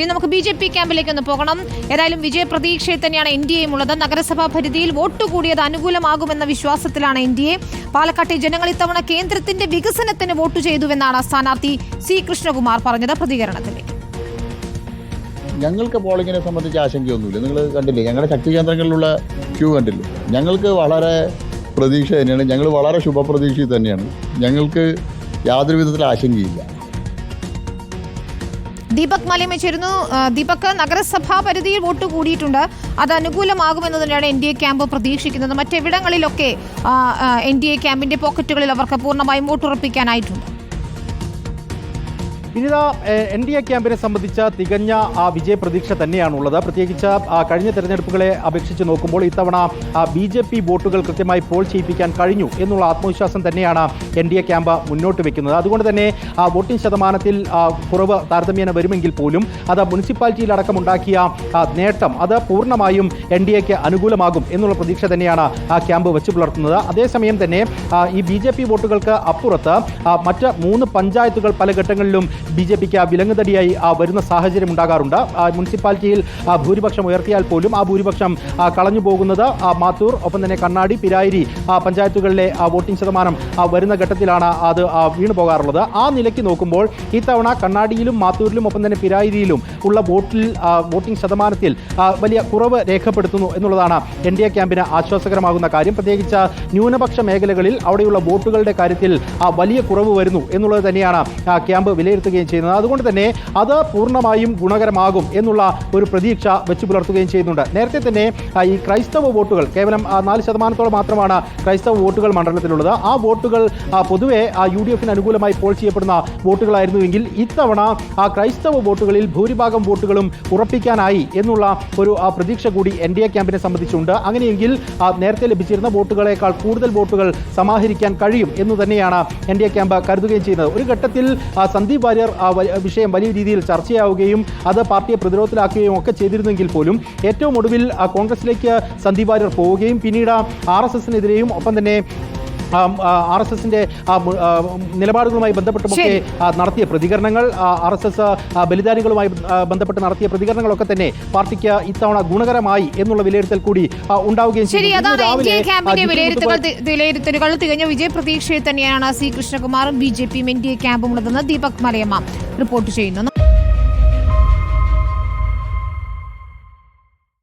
ഇനി നമുക്ക് B J P ക്യാമ്പിലേക്ക് ഒന്ന് പോകണം. ഏതായാലും വിജയപ്രതീക്ഷയിൽ തന്നെയാണ് എൻ ഡി എയും ഉള്ളത് നഗരസഭാ പരിധിയിൽ വോട്ട് കൂടിയത് അനുകൂലമാകുമെന്ന വിശ്വാസത്തിലാണ് എൻ ഡി എ. പാലക്കാട്ടെ ജനങ്ങൾ ഇത്തവണ കേന്ദ്രത്തിന്റെ വികസനത്തിന് വോട്ട് ചെയ്തുവെന്നാണ് സ്ഥാനാർത്ഥി സി കൃഷ്ണകുമാർ പറഞ്ഞത് പ്രതികരണത്തിൽ ഞങ്ങൾക്ക് പോളിങ്ങിനെ സംബന്ധിച്ച് ആശങ്കയൊന്നുമില്ല. നിങ്ങൾ കണ്ടില്ലേ ഞങ്ങളുടെ ശക്തി കേന്ദ്രങ്ങളിലുള്ള ക്യൂ കണ്ടില്ലേ? ഞങ്ങൾക്ക് വളരെ പ്രതീക്ഷ തന്നെയാണ്. ഞങ്ങൾ വളരെ ശുഭപ്രതീക്ഷയിൽ തന്നെയാണ്. ഞങ്ങൾക്ക് യാതൊരു വിധത്തിൽ ആശങ്കയില്ല. ദീപക് മലയമ്മ ചേരുന്നു ആ, ദീപക് നഗരസഭാ പരിധിയിൽ വോട്ട് കൂടിയിട്ടുണ്ട്. അത് അനുകൂലമാകുമെന്ന് തന്നെയാണ് എൻ ഡി എ ക്യാമ്പ് പ്രതീക്ഷിക്കുന്നത്. മറ്റെവിടങ്ങളിലൊക്കെ എൻ ഡി എ ക്യാമ്പിന്റെ പോക്കറ്റുകളിൽ അവർക്ക് പൂർണമായും വോട്ടുറപ്പിക്കാനായിട്ടുണ്ട്. വിനിത എൻ ഡി എ ക്യാമ്പിനെ സംബന്ധിച്ച തികഞ്ഞ ആ വിജയപ്രതീക്ഷ തന്നെയാണുള്ളത്. പ്രത്യേകിച്ച് കഴിഞ്ഞ തെരഞ്ഞെടുപ്പുകളെ അപേക്ഷിച്ച് നോക്കുമ്പോൾ ഇത്തവണ ബി ജെ പി വോട്ടുകൾ കൃത്യമായി പോൾ ചെയ്യിപ്പിക്കാൻ കഴിഞ്ഞു എന്നുള്ള ആത്മവിശ്വാസം തന്നെയാണ് എൻ ഡി എ ക്യാമ്പ് മുന്നോട്ട് വെക്കുന്നത്. അതുകൊണ്ട് തന്നെ വോട്ടിംഗ് ശതമാനത്തിൽ കുറവ് താരതമ്യേന വരുമെങ്കിൽ പോലും അത് മുനിസിപ്പാലിറ്റിയിലടക്കം ഉണ്ടാക്കിയ നേട്ടം അത് പൂർണമായും എൻ ഡി എക്ക് അനുകൂലമാകും എന്നുള്ള പ്രതീക്ഷ തന്നെയാണ് ആ ക്യാമ്പ് വെച്ച് പുലർത്തുന്നത്. അതേസമയം തന്നെ ഈ ബി വോട്ടുകൾക്ക് അപ്പുറത്ത് മറ്റ് മൂന്ന് പഞ്ചായത്തുകൾ പല ഘട്ടങ്ങളിലും ബി ജെ പിക്ക് വിലങ്ങുതടിയായി വരുന്ന സാഹചര്യം ഉണ്ടാകാറുണ്ട്. മുനിസിപ്പാലിറ്റിയിൽ ഭൂരിപക്ഷം ഉയർത്തിയാൽ പോലും ആ ഭൂരിപക്ഷം കളഞ്ഞു പോകുന്നത് മാത്തൂർ ഒപ്പം തന്നെ കണ്ണാടി പിരായിരി പഞ്ചായത്തുകളിലെ വോട്ടിംഗ് ശതമാനം വരുന്ന ഘട്ടത്തിലാണ് അത് വീണു പോകാറുള്ളത്. ആ നിലയ്ക്ക് നോക്കുമ്പോൾ ഇത്തവണ കണ്ണാടിയിലും മാത്തൂരിലും ഒപ്പം തന്നെ പിരായിരിയിലും ഉള്ള വോട്ടിൽ വോട്ടിംഗ് ശതമാനത്തിൽ വലിയ കുറവ് രേഖപ്പെടുത്തുന്നു എന്നുള്ളതാണ് എൻ ഡി എ ക്യാമ്പിന് ആശ്വാസകരമാകുന്ന കാര്യം. പ്രത്യേകിച്ച് ന്യൂനപക്ഷ മേഖലകളിൽ അവിടെയുള്ള വോട്ടുകളുടെ കാര്യത്തിൽ വലിയ കുറവ് വരുന്നു എന്നുള്ളത് തന്നെയാണ് ക്യാമ്പ് വിലയിരുത്തുകയും ചെയ്യുന്നത്. അതുകൊണ്ട് തന്നെ അത് പൂർണമായും ഗുണകരമാകും എന്നുള്ള ഒരു പ്രതീക്ഷ വെച്ചു പുലർത്തുകയും ചെയ്യുന്നുണ്ട്. നേരത്തെ തന്നെ ഈ ക്രൈസ്തവ വോട്ടുകൾ കേവലം നാല് ശതമാനത്തോളം മാത്രമാണ് ക്രൈസ്തവ വോട്ടുകൾ മണ്ഡലത്തിലുള്ളത്. ആ വോട്ടുകൾ പൊതുവെ യു ഡി എഫിന് അനുകൂലമായി പോൾ ചെയ്യപ്പെടുന്ന വോട്ടുകളായിരുന്നുവെങ്കിൽ ഇത്തവണ ആ ക്രൈസ്തവ വോട്ടുകളിൽ ഭൂരിഭാഗം വോട്ടുകളും ഉറപ്പിക്കാനായി എന്നുള്ള ഒരു പ്രതീക്ഷ കൂടി എൻ ഡി എ ക്യാമ്പിനെ സംബന്ധിച്ചുണ്ട്. അങ്ങനെയെങ്കിൽ നേരത്തെ ലഭിച്ചിരുന്ന വോട്ടുകളേക്കാൾ കൂടുതൽ വോട്ടുകൾ സമാഹരിക്കാൻ കഴിയും എന്ന് തന്നെയാണ് എൻ ഡി എ ക്യാമ്പ് കരുതുകയും ചെയ്യുന്നത്. ഒരു ഘട്ടത്തിൽ സന്ദീപ് വാര്യർ വിഷയം വലിയ രീതിയിൽ ചർച്ചയാവുകയും അത് പാർട്ടിയെ പ്രതിരോധത്തിലാക്കുകയും ഒക്കെ ചെയ്തിരുന്നെങ്കിൽ പോലും ഏറ്റവും ഒടുവിൽ കോൺഗ്രസിലേക്ക് സന്ദീപ് വാര്യർ പോവുകയും പിന്നീട് ആർ എസ് എസിനെതിരെയും ഒപ്പം തന്നെ ആർ എസ് എസിന്റെ നിലപാടുകളുമായി ബന്ധപ്പെട്ടുമൊക്കെ നടത്തിയ പ്രതികരണങ്ങൾ ആർ എസ് എസ് ബലിദാനികളുമായി ബന്ധപ്പെട്ട് നടത്തിയ പ്രതികരണങ്ങളൊക്കെ തന്നെ പാർട്ടിക്ക് ഇത്തവണ ഗുണകരമായി എന്നുള്ള വിലയിരുത്തൽ കൂടി ഉണ്ടാവുകയും വിലയിരുത്തലുകൾ തികഞ്ഞ വിജയപ്രതീക്ഷയിൽ തന്നെയാണ് സി കൃഷ്ണകുമാറും ബി ജെ പിയും എൻ ഡി എ ക്യാമ്പും ഉള്ളതെന്ന് ദീപക് മലയമ്മ റിപ്പോർട്ട് ചെയ്യുന്നു.